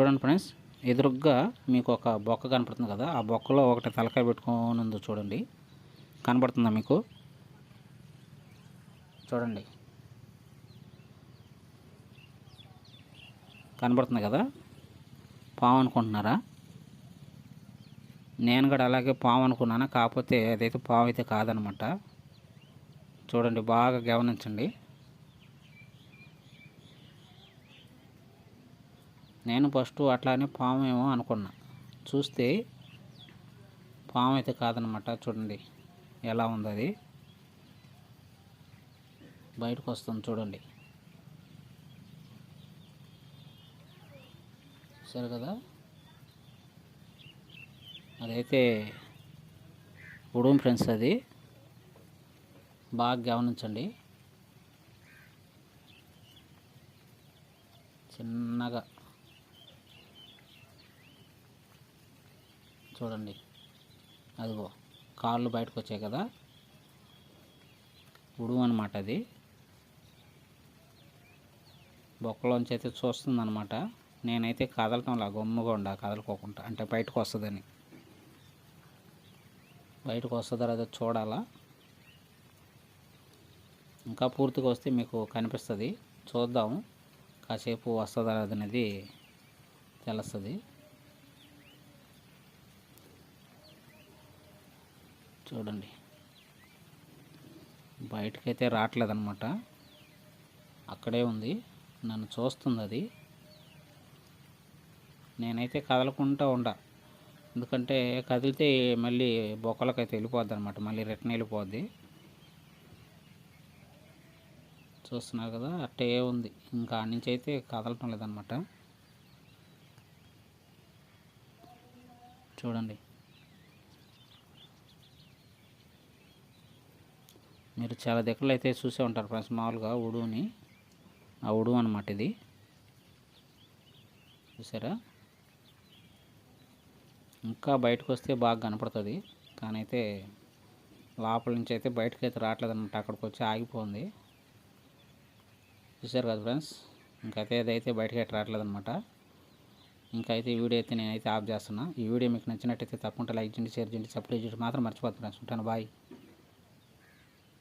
చూడండి ఫ్రెండ్స్ ఎదురుగ్గా మీకు ఒక బొక్క కనపడుతుంది కదా ఆ బొక్కలో ఒకటి తలకాయ పెట్టుకోనుంది చూడండి. కనపడుతుందా మీకు? చూడండి. కనబడుతుంది కదా? పాము అనుకుంటున్నారా? నేను కూడా అలాగే పాము అనుకున్నాను కాకపోతే అదైతే పాము అయితే కాదనమాట. చూడండి బాగా గమనించండి. నేను ఫస్ట్ అట్లానే పాము ఏమో అనుకున్నా. చూస్తే పాము అయితే కాదనమాట చూడండి ఎలా ఉంది అది బయటకు వస్తుంది చూడండి. సరే కదా? అదైతే ఉడుం ఫ్రెండ్స్ అది. బాగా గమనించండి. చిన్నగా. చూడండి. అదిగో కాళ్ళు బయటకు వచ్చాయి కదా. ఉడు అనమాట అది. బొక్కలోంచి అయితే చూస్తుంది అనమాట నేనైతే కదలటం గమ్ముగా ఉండ కదలకోకుండా. అంటే బయటకు వస్తుందని. బయటకు వస్తుందో అదో చూడాలా. ఇంకా పూర్తిగా వస్తే మీకు కనిపిస్తుంది. చూద్దాము కాసేపు వస్తుందా అనేది తెలుస్తుంది. చూడండి. బయటకైతే రావట్లేదనమాట అక్కడే ఉంది. నన్ను చూస్తుంది అది నేనైతే కదలకుండా ఉండ. ఎందుకంటే కదిలితే మళ్ళీ బొక్కలకైతే వెళ్ళిపోద్ది అనమాట మళ్ళీ రిటర్న్ వెళ్ళిపోద్ది. చూస్తున్నారు కదా అట్టే ఉంది. ఇంకా ఆ నుంచి అయితే కదలటం లేదనమాట చూడండి. మీరు చాలా దగ్గరలో అయితే చూసే ఉంటారు ఫ్రెండ్స్ మామూలుగా ఉడుని ఆ ఉడువు అనమాట ఇది. చూసారా? ఇంకా బయటకు వస్తే బాగా కనపడుతుంది. కానీ అయితే లోపల నుంచి అయితే బయటకు అయితే రావట్లేదు అనమాట అక్కడికి వచ్చి ఆగిపోయింది. చూసారు కదా ఫ్రెండ్స్? ఇంకైతే అదైతే బయటకి అయితే రావట్లేదు అనమాట ఇంకైతే ఈ వీడియో అయితే నేనైతే ఆఫ్ చేస్తున్నా. ఈ వీడియో మీకు నచ్చినట్టయితే తప్పకుండా లైక్ చేయండి షేర్ చేయండి సబ్స్క్రైబ్ చేయండి. మాత్రం మర్చిపోతుంది ఫ్రెండ్స్. ఉంటాను. బాయ్.